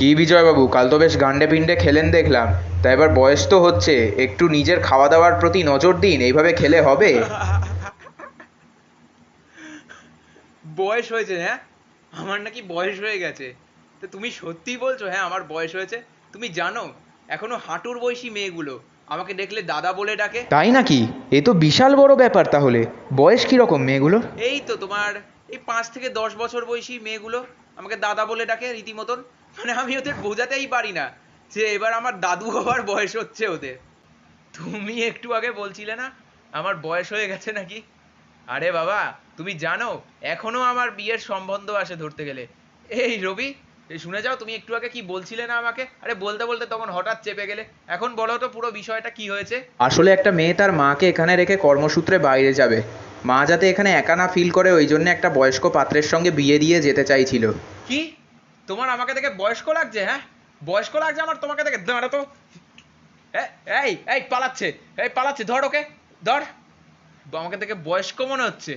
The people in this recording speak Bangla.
কি বিজয়বাবু? কাল তো বেশ গান্ডে পিণ্ডে খেলেন দেখলাম। তা এবার বয়স তো হচ্ছে একটু নিজের খাওয়া দাওয়ার প্রতি নজর দিন এইভাবে খেলে হবে? বয়স হয়েছে হ্যাঁ? আমার নাকি বয়স হয়ে গেছে। তো তুমি সত্যি বলছো হ্যাঁ আমার বয়স হয়েছে? তুমি জানো এখনও হাঁটুর বয়সী মেয়েগুলো আমাকে দেখলে দাদা বলে ডাকে। তাই নাকি? এ তো বিশাল বড় ব্যাপার তাহলে। বয়স কীরকম মেয়েগুলো? এই তো তোমার এই পাঁচ থেকে দশ বছর বয়সী মেয়েগুলো আমাকে দাদা বলে ডাকে রীতিমতন। মানে আমি ওদের বোঝাতেই পারি না যে এবার আমার দাদু হওয়ার বয়স হচ্ছে ওদের। তুমি একটু আগে বলছিলে না আমার বয়স হয়ে গেছে নাকি? আরে বাবা তুমি জানো এখনও আমার বিয়ের সম্বন্ধ আসে ধরতে গেলে। এই রবি শুনে যাও তুমি একটু আগে কি বলছিলে না আমাকে? আরে বলতে বলতে তখন হঠাৎ চেপে গেলে। এখন বলো তো পুরো বিষয়টা কি হয়েছে? আসলে একটা মেয়ে তার মাকে এখানে রেখে কর্মসূত্রে বাইরে যাবে। মা যাতে এখানে একা না ফিল করে ওই জন্য একটা বয়স্ক পাত্রের সঙ্গে বিয়ে দিয়ে যেতে চাইছিল। কি? তোমার আমাকে দেখে বয়স্ক লাগছে হ্যাঁ? বয়স্ক লাগছে আমার, তোমাকে দেখে, দাঁড়া তো। এই এই, পালাচ্ছে এই, পালাচ্ছে, ধর ওকে, ধর। আমাকে দেখে বয়স্ক মনে হচ্ছে।